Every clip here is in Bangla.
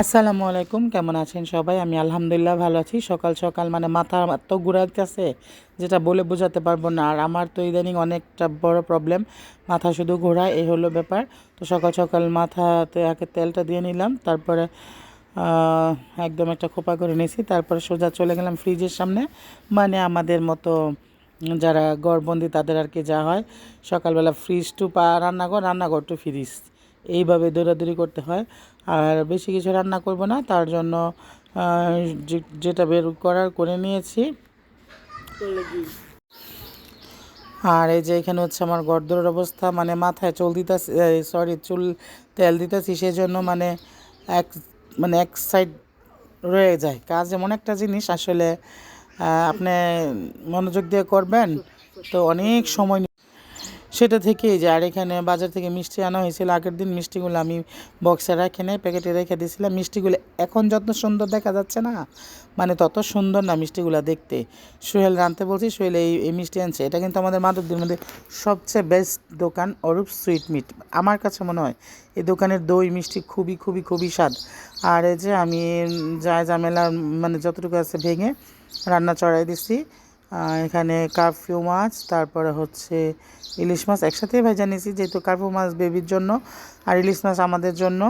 আসসালামু আলাইকুম, কেমন আছেন সবাই? আমি আলহামদুলিল্লাহ ভালো আছি। সকাল সকাল মানে মাথা এত ঘুরাইতেছে, যেটা বলে বোঝাতে পারব না। আর আমার তো ইদানিং অনেকটা বড় প্রবলেম মাথা শুধু ঘোরায়, এই হলো ব্যাপার। তো সকাল সকাল মাথাতে আগে তেলটা দিয়ে নিলাম, তারপরে একদম একটা খোপা করে নিয়েছি, তারপরে সোজা চলে গেলাম ফ্রিজের সামনে। মানে আমাদের মতো যারা গড়বন্দি তাদের আর কি যা হয়। সকালবেলা ফ্রিজ টু পা রান্নাঘর রান্নাঘর টু ফ্রিজ এইভাবে দৌড়াদৌড়ি করতে হয়। আর বেশি কিছু রান্না করব না, তার জন্য যেটা বের করার করে নিয়েছি। আর এই যে এখানে হচ্ছে আমার গর্দরের অবস্থা মানে মাথায় চুল দিতেছি সরি চুল তেল দিতেছি সেই জন্য মানে এক মানে এক সাইড রয়ে যায়। কাজ এমন একটা জিনিস, আসলে আপনি মনোযোগ দিয়ে করবেন, তো অনেক সময় সেটা থেকেই যে আর এখানে বাজার থেকে মিষ্টি আনা হয়েছিল। আগের দিন মিষ্টিগুলো আমি বক্সে রেখে নেই প্যাকেটে রেখে দিয়েছিলাম। মিষ্টিগুলো এখন যত সুন্দর দেখা যাচ্ছে না মানে তত সুন্দর না মিষ্টিগুলো দেখতে। সোহেল রানতে বলছি সোহেল এই এই মিষ্টি আনছে। এটা কিন্তু আমাদের মাদকদের মধ্যে সবচেয়ে বেস্ট দোকান অরূপ সুইট মিট আমার কাছে মনে হয় এই দোকানের দই মিষ্টি খুবই খুবই খুবই স্বাদ। আর এই যে আমি যা ঝামেলা মানে যতটুকু আছে ভেঙে রান্না চড়াই আহ, এখানে কারফিউ মাছ, তারপরে হচ্ছে ইলিশ মাছ একসাথেই ভেজে নিয়েছি যেহেতু কার্ফিউ মাছ বেবির জন্য আর ইলিশ মাছ আমাদের জন্য।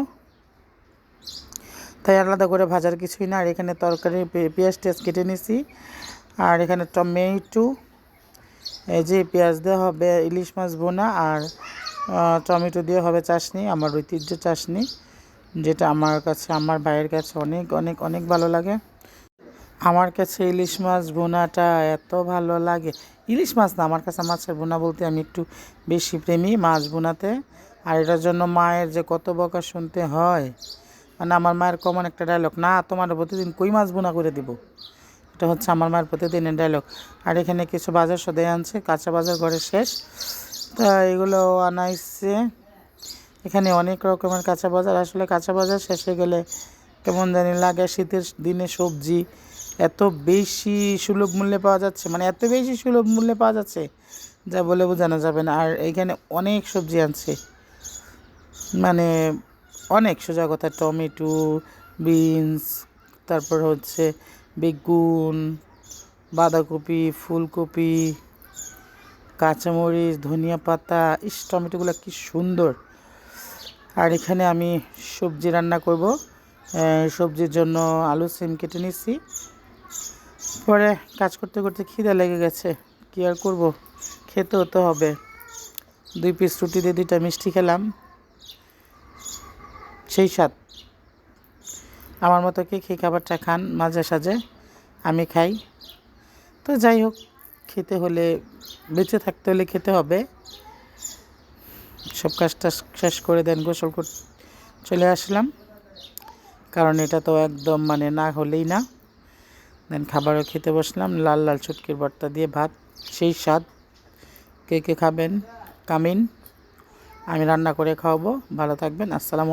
তাই আলাদা করে ভাজার কিছুই না। আর এখানে তরকারি পেঁয়াজ টেয়াজ কেটে নিয়েছি আর এখানে টমেটো, এই যে পেঁয়াজ দেওয়া হবে, ইলিশ মাছ বোনা আর টমেটো দিয়ে হবে চাশনি, আমার ঐতিহ্য চাশনি, যেটা আমার কাছে, আমার ভাইয়ের কাছে অনেক অনেক অনেক ভালো লাগে। আমার কাছে ইলিশ মাছ বোনাটা এত ভালো লাগে। ইলিশ মাছ না, আমার কাছে মাছের বোনা বলতে আমি একটু বেশি প্রেমী মাছ বোনাতে আর এটার জন্য মায়ের যে কত বকা শুনতে হয়। মানে আমার মায়ের কমন একটা ডায়লগ না, তোমার প্রতিদিন কই মাছ বোনা করে দিব? এটা হচ্ছে আমার মায়ের প্রতিদিনের ডায়লগ আর এখানে কিছু বাজার সদাই আনছে, কাঁচা বাজার ঘরে শেষ। তা এগুলো আনাইছে এখানে অনেক রকমের কাঁচা বাজার। আসলে কাঁচা বাজার শেষ গেলে কেমন জানি লাগে শীতের দিনে সবজি। এত বেশি সুলভ মূল্যে পাওয়া যাচ্ছে মানে এত বেশি সুলভ মূল্যে পাওয়া যাচ্ছে, যা বলে বোঝানো যাবে না। আর এখানে অনেক সবজি আনছে মানে অনেক সোজা কথা, টমেটো, বিনস, তারপর হচ্ছে বেগুন, বাঁধাকপি, ফুলকপি, কাঁচামরিচ, ধনিয়া পাতা, ইস, টমেটোগুলো কি সুন্দর। আর এখানে আমি সবজি রান্না করব সবজির জন্য আলু সিম কেটে নিচ্ছি পরে কাজ করতে করতে খিদে লেগে গেছে। কি আর করব? খেতেও তো হবে। দুই পিস রুটি দিয়ে দুইটা মিষ্টি খেলাম। সেই স্বাদ। আমার মতো কে খেয়ে খাবারটা খান মাঝে সাঝে, আমি খাই। তো যাই হোক, খেতে হলে, বেঁচে থাকতে হলে খেতে হবে। সব কাজটা শেষ করে দেন, গোসল চলে আসলাম। কারণ এটা তো একদম মানে না হলেই না। দেন খাবারও খেতে বসলাম। লাল লাল চুটকির ভর্তা দিয়ে ভাত, সেই স্বাদ। কে কে খাবেন? কামিন। আমি রান্না করে খাওয়াবো। ভালো থাকবেন। আসসালামু